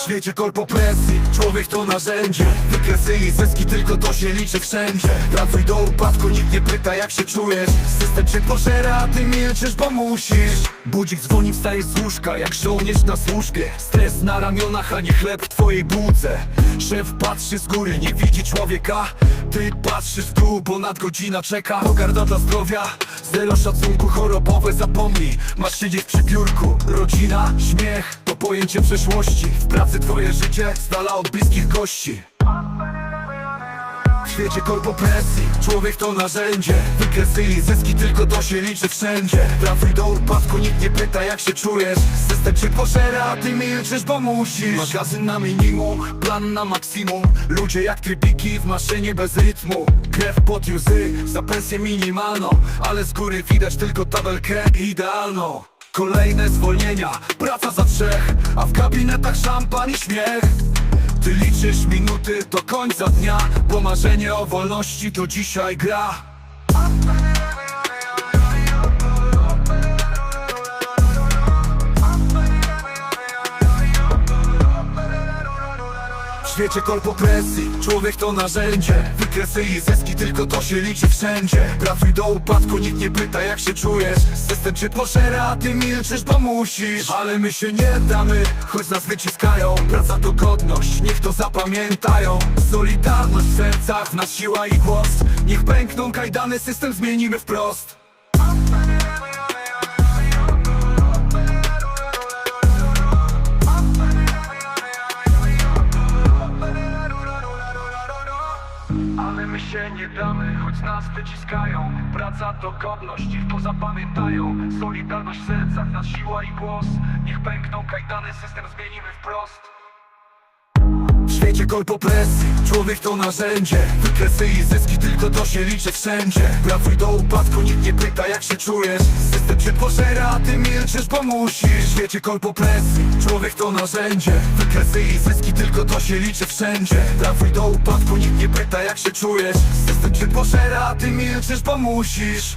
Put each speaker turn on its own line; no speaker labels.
świecie korpopresji Człowiek to narzędzie. Wykresy i zyski, tylko to się liczy wszędzie. Pracuj do upadku, nikt nie pyta jak się czujesz. System cię pożera, a ty milczysz, bo musisz. Budzik dzwoni, wstajesz z łóżka Jak żołnierz na służbie. Stres na ramionach, a nie chleb w twojej bułce. Szef patrzy z góry, nie widzi człowieka. Ty patrzysz w dół, bo nadgodzina czeka. Pogarda dla zdrowia, zero szacunku chorobowe Zapomnij, masz siedzieć przy biurku Rodzina, śmiech, pojęcie przeszłości. W pracy twoje życie, z dala od bliskich gości. W świecie korpopresji Człowiek to narzędzie. Wykresy i zyski, tylko to się liczy wszędzie. Pracuj do upadku, nikt nie pyta jak się czujesz. System cię pożera, a ty milczysz, bo musisz. Magazyn na minimum, plan na maksimum. Ludzie jak trybiki w maszynie bez rytmu. Krew pod łzy, za pensję minimalną. Ale z góry widać tylko tabelkę idealną Kolejne zwolnienia, praca za trzech A w gabinetach szampan i śmiech. Ty liczysz minuty do końca dnia Bo marzenie o wolności to dzisiaj gra świecie korpopresji Człowiek to narzędzie. Wykresy i zyski, tylko to się liczy wszędzie. Pracuj do upadku, nikt nie pyta jak się czujesz. System cię pożera, a ty milczysz, bo musisz. Ale my się nie damy, choć nas wyciskają. Praca to godność, niech to zapamiętają. Solidarność w sercach, nas siła i głos. Niech pękną kajdany, system zmienimy wprost Ale my się nie damy, choć nas wyciskają. Praca to godność, ich pozapamiętają Solidarność w sercach, nas siła i głos. Niech pękną kajdany, system zmienimy wprost świecie korpopresji Człowiek to narzędzie Wykresy i zyski, tylko to się liczy wszędzie. Pracuj do upadku, nikt nie pyta jak się czujesz. System cię pożera, a ty milczysz, bo musisz. Świecie korpopresji Człowiek to narzędzie Wykresy i zyski, tylko to się liczy wszędzie. Pracuj do upadku, nikt nie pyta jak się czujesz. System cię pożera, a ty milczysz, bo musisz